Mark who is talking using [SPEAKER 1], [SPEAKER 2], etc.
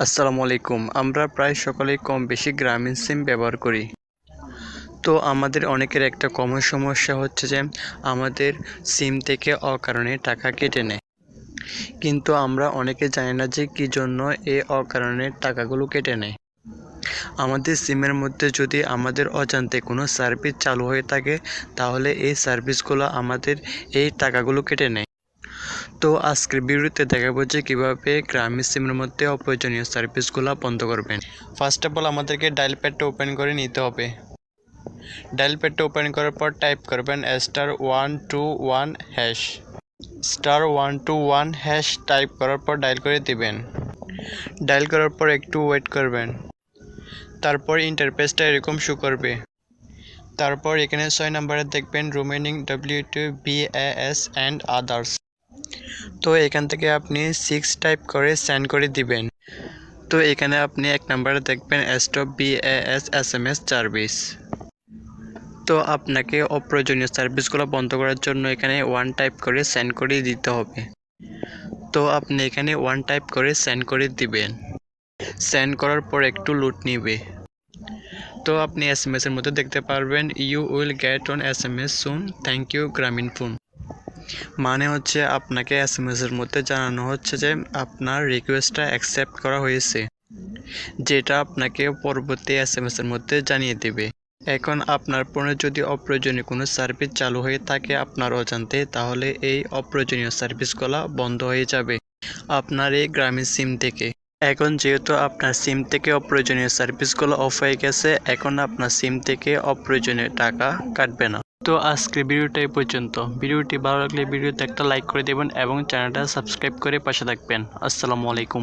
[SPEAKER 1] আসসালামু আলাইকুম। আমরা প্রায় সকলেই কম বেশি গ্রামীণ সিম ব্যবহার করি। তো আমাদের অনেকের একটা কমন সমস্যা হচ্ছে যে আমাদের সিম থেকে অকারণে টাকা কেটে নেয়। কিন্তু আমরা অনেকে জানি না যে কী জন্য এই অকারণে টাকাগুলো কেটে নেয়। আমাদের সিমের মধ্যে যদি আমাদের অজান্তে কোনো সার্ভিস চালু হয়ে থাকে, তাহলে এই সার্ভিসগুলো আমাদের এই টাকাগুলো কেটে নেয়। তো আজকের ভিডিওতে দেখাবো যে কীভাবে গ্রামীণ সিমের মধ্যে অপ্রয়োজনীয় সার্ভিসগুলো বন্ধ করবেন। ফার্স্ট অফ অল আমাদেরকে ডায়াল প্যাডটা ওপেন করে নিতে হবে। ডায়াল প্যাডটা ওপেন করার পর টাইপ করবেন star one two one hash star one two one hash type করার পর ডায়াল করে দিবেন। ডায়াল করার পর একটু ওয়েট করবেন। তারপর ইন্টারফেসটা এরকম শো করবে। তারপর এখানে ছয় নম্বরে দেখবেন remaining W two BAS and others তো এখান থেকে আপনি সিক্স টাইপ করে সেন্ড করে দিবেন। তো এখানে আপনি এক নম্বরে দেখবেন stop BAS S S M S service তো আপনাকে অপ্রয়োজনীয় সার্ভিসগুলো বন্ধ করার জন্য এখানে ওয়ান টাইপ করে সেন্ড করে দিতে হবে। তো আপনি এখানে ওয়ান টাইপ করে সেন্ড করে দিবেন। সেন্ড করার পর একটু লুট নিবে। তো আপনি এস এম এর মধ্যে দেখতে পারবেন you will get on S M S soon thank you Grameenphone মানে হচ্ছে আপনাকে এস এম এর মধ্যে জানানো হচ্ছে যে আপনার রিকোয়েস্টটা অ্যাকসেপ্ট করা হয়েছে, যেটা আপনাকে পরবর্তী এস এম এর মধ্যে জানিয়ে দেবে। এখন আপনার ফোনে যদি অপ্রয়োজনীয় কোনো সার্ভিস চালু হয়ে থাকে আপনার অজান্তে, তাহলে এই অপ্রয়োজনীয় সার্ভিসগুলো বন্ধ হয়ে যাবে আপনার এই গ্রামীণ সিম থেকে। এখন যেহেতু আপনার সিম থেকে অপ্রয়োজনীয় সার্ভিসগুলো অফ হয়ে গেছে, এখন আপনার সিম থেকে অপ্রয়োজনীয় টাকা কাটবে না। তো আজকের ভিডিওটা এই পর্যন্ত। ভিডিওটি ভালো লাগলে ভিডিওতে একটা লাইক করে দেবেন এবং চ্যানেলটা সাবস্ক্রাইব করে পাশে থাকবেন। আসসালামু আলাইকুম।